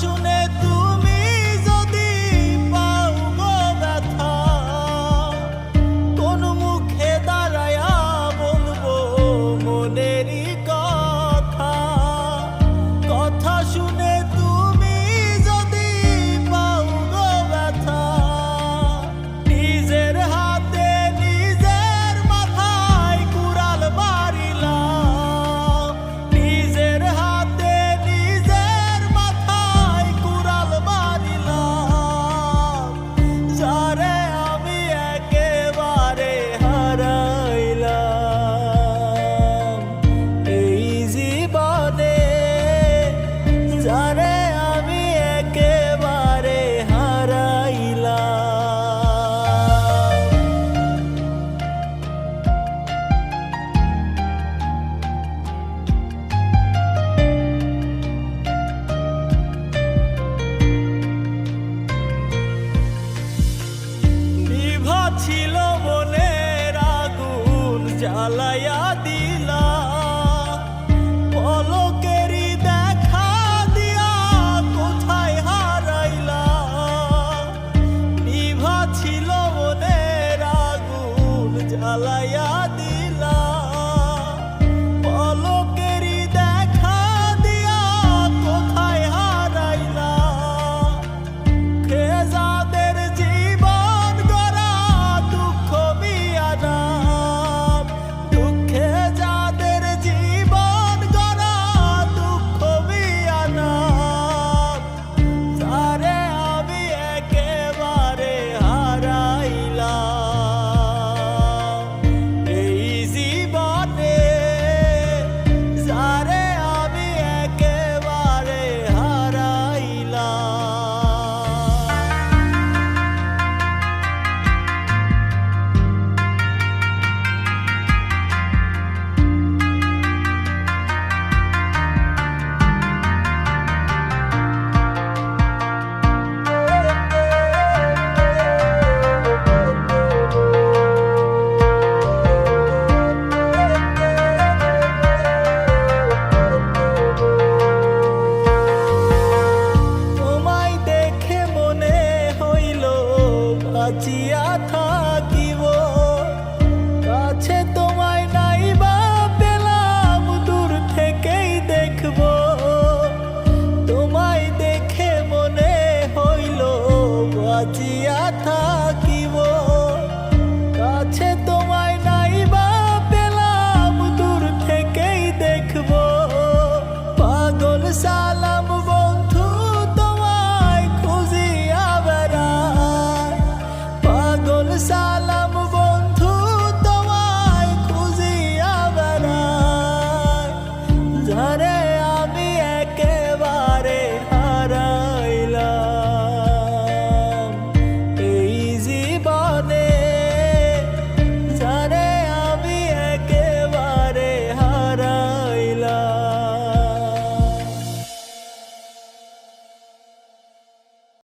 শুনে তুমি যদি পাও গো ব্যথা কোন মুখে দাঁড়ায়া বলব মনেরই ছিল মনের আগুন জ্বালায়া দিয়ে বাঁচিয়া থাকিব। কাছে তোমায় নাই বা পেলাম, দূর থেকেই দেখব। পাগল সালাম বন্ধু, তোমায় খুঁজিয়া বেড়ায় পাগল সালাম